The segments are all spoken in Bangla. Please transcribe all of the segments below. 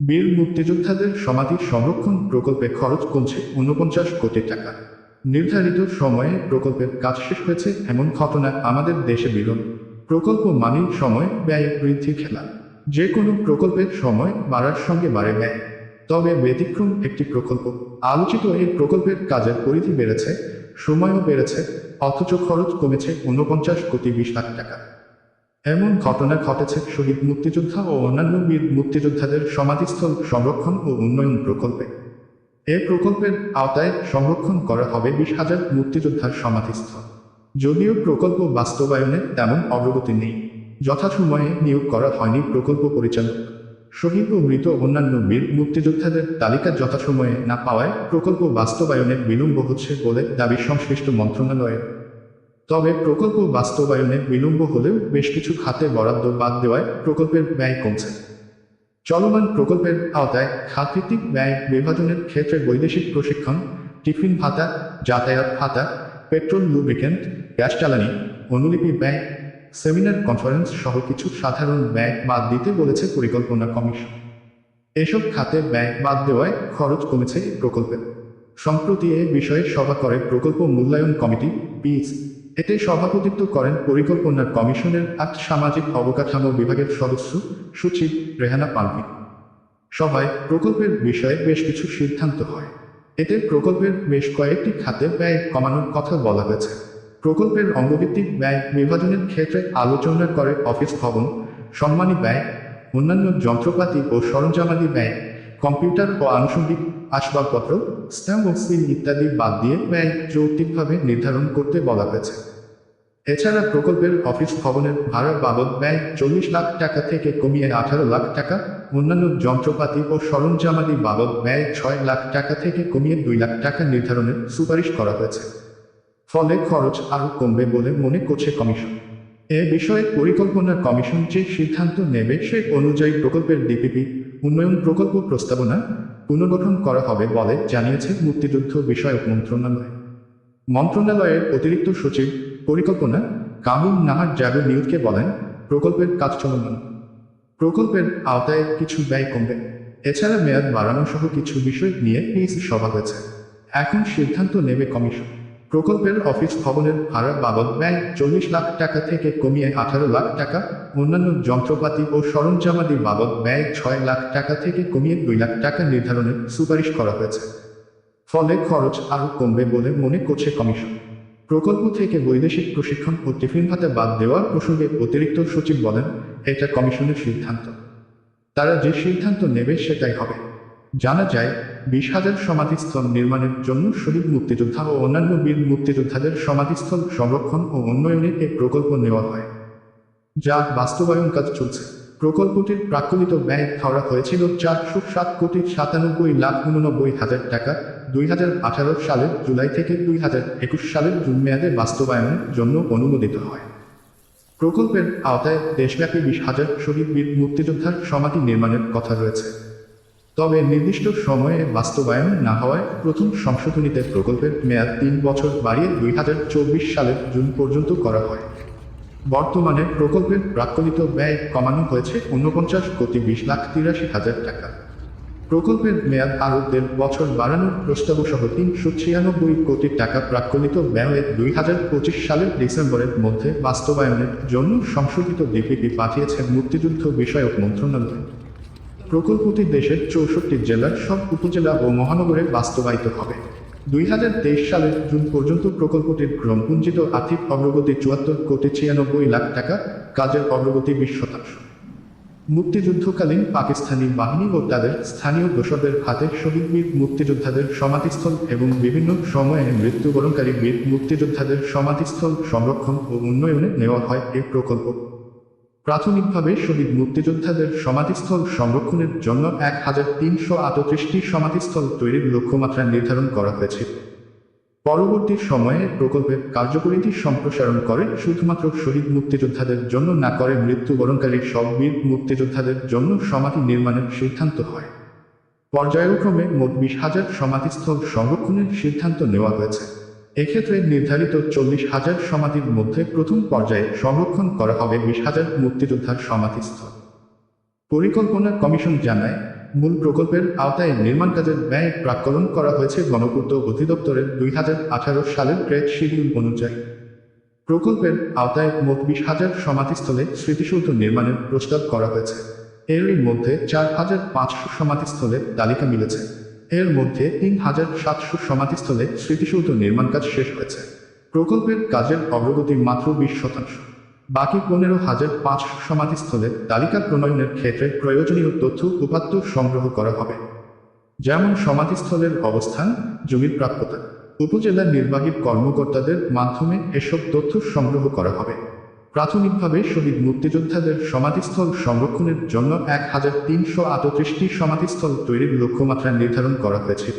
বীর মুক্তিযোদ্ধাদের সমাধি সংরক্ষণ প্রকল্পে খরচ কমছে ঊনপঞ্চাশ কোটি টাকা। নির্ধারিত সময়ে প্রকল্পের কাজ শেষ হয়েছে এমন ঘটনা আমাদের দেশে বিরল। প্রকল্প মানেই সময় ব্যয় বৃদ্ধি খেলা। যে কোনো প্রকল্পের সময় বাড়ার সঙ্গে বাড়ে ব্যয়। তবে ব্যতিক্রম একটি প্রকল্প। আলোচিত এই প্রকল্পের কাজের পরিধি বেড়েছে, সময়ও বেড়েছে, অথচ খরচ কমেছে ঊনপঞ্চাশ কোটি বিশ লাখ টাকা। এমন ঘটনা ঘটেছে শহীদ মুক্তিযোদ্ধা ও অন্যান্য বীর মুক্তিযোদ্ধাদের সমাধিস্থল সংরক্ষণ ও উন্নয়ন প্রকল্পে। এ প্রকল্পের আওতায় সংরক্ষণ করা হবে বিশ হাজার মুক্তিযোদ্ধার সমাধিস্থল। যদিও প্রকল্প বাস্তবায়নে তেমন অগ্রগতি নেই। যথাসময়ে নিয়োগ করা হয়নি প্রকল্প পরিচালক। শহীদ ও মৃত অন্যান্য বীর মুক্তিযোদ্ধাদের তালিকা যথাসময়ে না পাওয়ায় প্রকল্প বাস্তবায়নে বিলম্ব হচ্ছে বলে দাবি সংশ্লিষ্ট মন্ত্রণালয়ের তবে প্রকল্প বাস্তবায়নে বিলম্ব হলেও বেশ কিছু খাতে বরাদ্দ বাদ দেওয়ায় প্রকল্পের ব্যয় কমছে। চলমান প্রকল্পের আওতায় খাতভিত্তিক ব্যয় বিভাজনের ক্ষেত্রে বৈদেশিক প্রশিক্ষণ, টিফিন ভাতা, যাতায়াত ভাতা, পেট্রোল লুব্রিকেন্ট, গ্যাস জ্বালানি, অনুলিপি ব্যয়, সেমিনার কনফারেন্স সহ কিছু সাধারণ ব্যয় বাদ দিতে বলেছে পরিকল্পনা কমিশন। এসব খাতে ব্যয় বাদ দেওয়ায় খরচ কমেছে প্রকল্পের সম্প্রতি এ বিষয়ে সভা করে প্রকল্প মূল্যায়ন কমিটি পিস এতে সভাপতিত্ব করেন পরিকল্পনা কমিশনের আট সামাজিক অবকাঠামো বিভাগের সদস্য সচিব রেহানা পালভি সভায় প্রকল্পের বিষয়ে বেশ কিছু সিদ্ধান্ত হয়। এতে প্রকল্পের বেশ কয়েকটি খাতে ব্যয় কমানোর কথা বলা হয়েছে। প্রকল্পের অঙ্গভিত্তিক ব্যয় বিভাজনের ক্ষেত্রে আলোচনা করে অফিস ভবন, সম্মানী ব্যয়, অন্যান্য যন্ত্রপাতি ও সরঞ্জামাদি ব্যয় কম্পিউটার ও আনুষঙ্গিক আসবাবপত্র, স্ট্যাম্প ও সিল ইত্যাদি বাদ দিয়ে ব্যয় যৌক্তিকভাবে নির্ধারণ করতে বলা হয়েছে। এছাড়া প্রকল্পের অফিস ভবনের ভাড়া বাবদ ব্যয় চল্লিশ লাখ টাকা থেকে কমিয়ে আঠারো লাখ টাকা, অন্যান্য যন্ত্রপাতি ও সরঞ্জামাদি বাবদ ব্যয় ছয় লাখ টাকা থেকে কমিয়ে দুই লাখ টাকা নির্ধারণের সুপারিশ করা হয়েছে। ফলে খরচ আরও কমবে বলে মনে করছে কমিশন। এ বিষয়ে পরিকল্পনা কমিশন যে সিদ্ধান্ত নেবে সে অনুযায়ী প্রকল্পের ডিপিপি উন্নয়ন প্রকল্প প্রস্তাবনা পুনর্গঠন করা হবে বলে জানিয়েছে মুক্তিযুদ্ধ বিষয়ক মন্ত্রণালয়। মন্ত্রণালয়ের অতিরিক্ত সচিব পরিকল্পনা কামরুন নাহার জাগর নিউজকে বলেন, প্রকল্পের কাজ চলমান। প্রকল্পের আওতায় কিছু ব্যয় কমবে। এছাড়া মেয়াদ বাড়ানো সহ কিছু বিষয় নিয়ে পিএসি সভা হয়েছে। এখন সিদ্ধান্ত নেবে কমিশন। প্রকল্পের অফিস ভবনের ভাড়া বাবদ ব্যয় চল্লিশ লাখ টাকা থেকে কমিয়ে আঠারো লাখ টাকা। অন্যান্য যন্ত্রপাতি ও সরঞ্জামাদি বাবদ ব্যয় ছয় লাখ টাকা থেকে কমিয়ে দুই লাখ টাকা নির্ধারণের সুপারিশ করা হয়েছে। ফলে খরচ আরও কমবে বলে মনে করছে কমিশন। প্রকল্প থেকে বৈদেশিক প্রশিক্ষণ ও টিফিন ভাতা বাদ দেওয়ার প্রসঙ্গে অতিরিক্ত সচিব বলেন, এটা কমিশনের সিদ্ধান্ত। তারা যে সিদ্ধান্ত নেবে সেটাই হবে। জানা যায় বিশ হাজার সমাধিস্থল নির্মাণের জন্য শহীদ মুক্তিযোদ্ধা ও অন্যান্য বীর মুক্তিযোদ্ধাদের সমাধিস্থল সংরক্ষণ ও উন্নয়নে এ প্রকল্প নেওয়া হয়, যা বাস্তবায়ন কাজ চলছে। প্রকল্পটির প্রাকলিত ব্যয় ধরা হয়েছিল চারশো সাত কোটি সাতানব্বই লাখ উননব্বই হাজার টাকা। দুই হাজার আঠারো সালের জুলাই থেকে দুই হাজার একুশ সালের জুন মেয়াদে বাস্তবায়নের জন্য অনুমোদিত হয়। প্রকল্পের আওতায় দেশব্যাপী বিশ হাজার শহীদ বীর মুক্তিযোদ্ধার সমাধি নির্মাণের কথা রয়েছে। তবে নির্দিষ্ট সময়ে বাস্তবায়ন না হওয়ায় প্রথম সংশোধনীতে প্রকল্পের মেয়াদ তিন বছর বাড়িয়ে দুই হাজার চব্বিশ সালের জুন পর্যন্ত করা হয়। বর্তমানে প্রকল্পের প্রাকলিত ব্যয় কমানো হয়েছে ঊনপঞ্চাশ কোটি বিশ লাখ তিরাশি হাজার টাকা। প্রকল্পের মেয়াদ আরও দেড় বছর বাড়ানোর প্রস্তাবসহ তিনশো ছিয়ানব্বই কোটি টাকা প্রাকলিত ব্যয়ে দুই হাজার পঁচিশ সালের ডিসেম্বরের মধ্যে বাস্তবায়নের জন্য সংশোধিত ডিপিপি পাঠিয়েছে মুক্তিযুদ্ধ বিষয়ক মন্ত্রণালয়। প্রকল্পটি দেশের চৌষট্টি জেলার সব উপজেলা ও মহানগরে বাস্তবায়িত হবে। দুই হাজার তেইশ সালের জুন পর্যন্ত প্রকল্পটির ক্রমপুঞ্জিত আর্থিক অগ্রগতি চুয়াত্তর কোটি ছিয়ানব্বই লাখ টাকা, কাজের অগ্রগতি বিশ শতাংশ। মুক্তিযুদ্ধকালীন পাকিস্তানি বাহিনী ও তাদের স্থানীয় দোসরদের হাতে শহীদ বীর মুক্তিযোদ্ধাদের সমাধিস্থল এবং বিভিন্ন সময়ে মৃত্যুবরণকারী বীর মুক্তিযোদ্ধাদের সমাধিস্থল সংরক্ষণ ও উন্নয়নে নেওয়া হয় এই প্রকল্প। প্রাথমিকভাবে শহীদ মুক্তিযোদ্ধাদের সমাধিস্থল সংরক্ষণের জন্য এক হাজার তিনশো আটত্রিশটি সমাধিস্থল তৈরির লক্ষ্যমাত্রা নির্ধারণ করা হয়েছে। পরবর্তী সময়ে প্রকল্পের কার্যকরিতা সম্প্রসারণ করে শুধুমাত্র শহীদ মুক্তিযোদ্ধাদের জন্য না করে মৃত্যুবরণকারী সব বীর মুক্তিযোদ্ধাদের জন্য সমাধি নির্মাণের সিদ্ধান্ত হয়। পর্যায়ক্রমে মোট বিশ হাজার সমাধিস্থল সংরক্ষণের সিদ্ধান্ত নেওয়া হয়েছে। এক্ষেত্রে নির্ধারিত চল্লিশ হাজার সমাধির মধ্যে প্রথম পর্যায়ে সংরক্ষণ করা হবে বিশ হাজার মুক্তিযোদ্ধার সমাধিস্থল। পরিকল্পনা কমিশন জানায়, মূল প্রকল্পের আওতায় নির্মাণ কাজের ব্যয় প্রাক্কলন করা হয়েছে গণপূর্ত অধিদপ্তরের দুই হাজার আঠারো সালের গ্রেড শিডিউল অনুযায়ী। প্রকল্পের আওতায় মোট বিশ হাজার সমাধিস্থলে স্মৃতিসৌধ নির্মাণের প্রস্তাব করা হয়েছে। এরই মধ্যে চার হাজার পাঁচশো সমাধিস্থলের তালিকা মিলেছে। এর মধ্যে তিন হাজার সাতশো সমাধিস্থলে স্মৃতিসৌধ নির্মাণ কাজ শেষ হয়েছে। প্রকল্পের কাজের অগ্রগতি মাত্র বিশ শতাংশ। বাকি পনেরো হাজার পাঁচশো সমাধিস্থলের তালিকা প্রণয়নের ক্ষেত্রে প্রয়োজনীয় তথ্য উপাত্ত সংগ্রহ করা হবে। যেমন সমাধিস্থলের অবস্থান, জমির প্রাপ্যতা, উপজেলা নির্বাহী কর্মকর্তাদের মাধ্যমে এসব তথ্য সংগ্রহ করা হবে। প্রাথমিকভাবে শহীদ মুক্তিযোদ্ধাদের সমাধিস্থল সংরক্ষণের জন্য এক হাজার তিনশো আটত্রিশটি সমাধিস্থল তৈরির লক্ষ্যমাত্রা নির্ধারণ করা হয়েছে।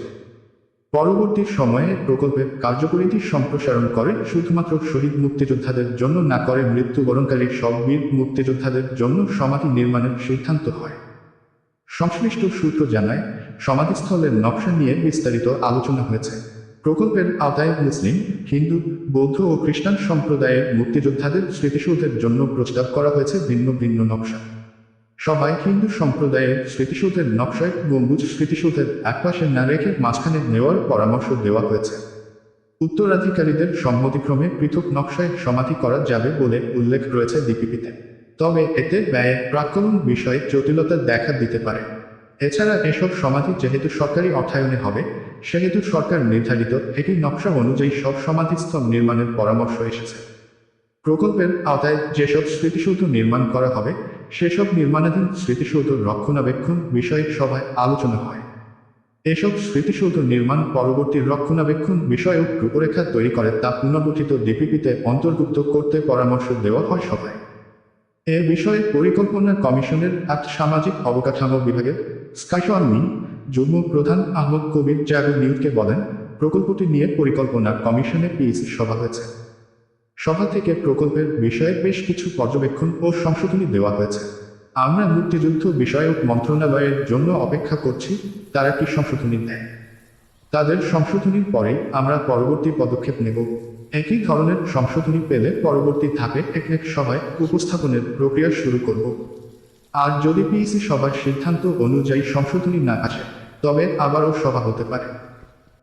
পরবর্তী সময়ে প্রকল্পের কার্যকরীটি সম্প্রসারণ করে শুধুমাত্র শহীদ মুক্তিযোদ্ধাদের জন্য না করে মৃত্যুবরণকারী সব বীর মুক্তিযোদ্ধাদের জন্য সমাধি নির্মাণের সিদ্ধান্ত হয়। সংশ্লিষ্ট সূত্র জানায়, সমাধিস্থলের নকশা নিয়ে বিস্তারিত আলোচনা হয়েছে। প্রকল্পের আওতায় মুসলিম, হিন্দু, বৌদ্ধ ও খ্রিস্টান সম্প্রদায়ের মুক্তিযোদ্ধাদের স্মৃতিসৌধের জন্য প্রস্তাব করা হয়েছে ভিন্ন ভিন্ন নকশা। সবাই হিন্দু সম্প্রদায়ের স্মৃতিসৌধের নকশায় গম্বুজ স্মৃতিসৌধের একপাশে না রেখে মাঝখানে নেওয়ার পরামর্শ দেওয়া হয়েছে। উত্তরাধিকারীদের সম্মতিক্রমে পৃথক নকশায় সমাধি করা যাবে বলে উল্লেখ রয়েছে ডিপিপিতে। তবে এতে ব্যয়ে প্রাক্কলন বিষয়ে জটিলতা দেখা দিতে পারে। এছাড়া এসব সমাধি যেহেতু সরকারি অর্থায়নে হবে সেহেতু সরকার নির্ধারিত একটি নকশা অনুযায়ী সব সমাধিস্থল নির্মাণের পরামর্শ এসেছে। প্রকল্পের আওতায় যেসব স্মৃতিসৌধ নির্মাণ করা হবে, সেসব নির্মাণাধীন স্মৃতিসৌধ রক্ষণাবেক্ষণ বিষয়ে সভায় আলোচনা হয়। এসব স্মৃতিসৌধ নির্মাণ পরবর্তী রক্ষণাবেক্ষণ বিষয়ক রূপরেখা তৈরি করে তা পুনর্গঠিত ডিপিপিতে অন্তর্ভুক্ত করতে পরামর্শ দেওয়া হয় সভায়। এ বিষয়ে পরিকল্পনা কমিশনের এক সামাজিক অবকাঠামো বিভাগের স্কাইশন যুগ্ম প্রধান আহমদ কবির জাগর নিউজকে বলেন, প্রকল্পটি নিয়ে পরিকল্পনা কমিশনে পিএসি সভা হয়েছে। সভা থেকে প্রকল্পের বিষয়ে বেশ কিছু পর্যবেক্ষণ ও সংশোধনী দেওয়া হয়েছে। আমরা মুক্তিযুদ্ধ বিষয়ক মন্ত্রণালয়ের জন্য অপেক্ষা করছি, তারা কি সংশোধনী দেয়? তাদের সংশোধনীর পরে আমরা পরবর্তী পদক্ষেপ নেব। একই ধরনের সংশোধনী পেলে পরবর্তী ধাপে এক এক সভায় উপস্থাপনের প্রক্রিয়া শুরু করব। আর যদি পিইসি সভার সিদ্ধান্ত অনুযায়ী সংশোধনী না আসে তবে আবারও সভা হতে পারে।